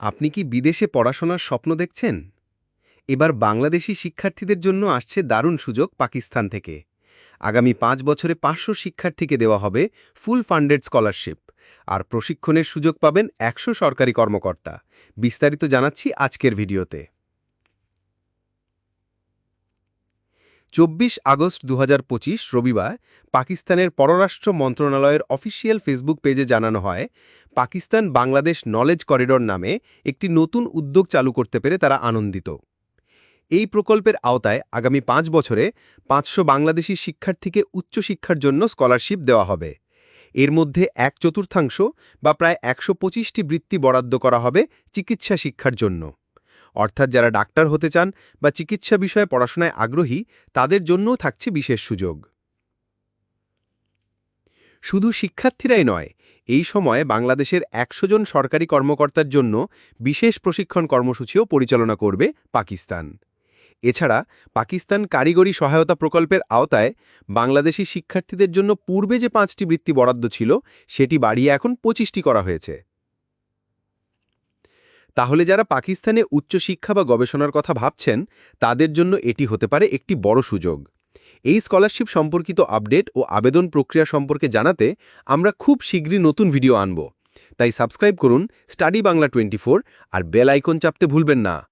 আপনি কি বিদেশে পড়াশোনার স্বপ্ন দেখছেন? এবার বাংলাদেশি শিক্ষার্থীদের জন্য আসছে দারুণ সুযোগ পাকিস্তান থেকে। আগামী পাঁচ বছরে পাঁচশো শিক্ষার্থীকে দেওয়া হবে ফুল ফান্ডেড স্কলারশিপ আর প্রশিক্ষণের সুযোগ পাবেন একশো সরকারি কর্মকর্তা। বিস্তারিত জানাচ্ছি আজকের ভিডিওতে। চব্বিশ আগস্ট দু হাজার পঁচিশ রবিবার পাকিস্তানের পররাষ্ট্র মন্ত্রণালয়ের অফিসিয়াল ফেসবুক পেজে জানানো হয়, পাকিস্তান বাংলাদেশ নলেজ করিডোর নামে একটি নতুন উদ্যোগ চালু করতে পেরে তারা আনন্দিত। এই প্রকল্পের আওতায় আগামী পাঁচ বছরে পাঁচশো বাংলাদেশি শিক্ষার্থীকে উচ্চশিক্ষার জন্য স্কলারশিপ দেওয়া হবে। এর মধ্যে এক চতুর্থাংশ বা প্রায় একশো বৃত্তি বরাদ্দ করা হবে চিকিৎসা শিক্ষার জন্য। অর্থাৎ যারা ডাক্তার হতে চান বা চিকিৎসা বিষয়ে পড়াশোনায় আগ্রহী, তাদের জন্যও থাকছে বিশেষ সুযোগ। শুধু শিক্ষার্থীরাই নয়, এই সময়ে বাংলাদেশের একশো জন সরকারি কর্মকর্তার জন্য বিশেষ প্রশিক্ষণ কর্মসূচিও পরিচালনা করবে পাকিস্তান। এছাড়া পাকিস্তান কারিগরি সহায়তা প্রকল্পের আওতায় বাংলাদেশি শিক্ষার্থীদের জন্য পূর্বে যে পাঁচটি বৃত্তি বরাদ্দ ছিল, সেটি বাড়িয়ে এখন পঁচিশটি করা হয়েছে। তাহলে যারা পাকিস্তানে উচ্চশিক্ষা বা গবেষণার কথা ভাবছেন, তাদের জন্য এটি হতে পারে একটি বড় সুযোগ। এই স্কলারশিপ সম্পর্কিত আপডেট ও আবেদন প্রক্রিয়া সম্পর্কে জানাতে আমরা খুব শীঘ্রই নতুন ভিডিও আনব। তাই সাবস্ক্রাইব করুন স্টাডি বাংলা টোয়েন্টি আর বেল আইকন চাপতে ভুলবেন না।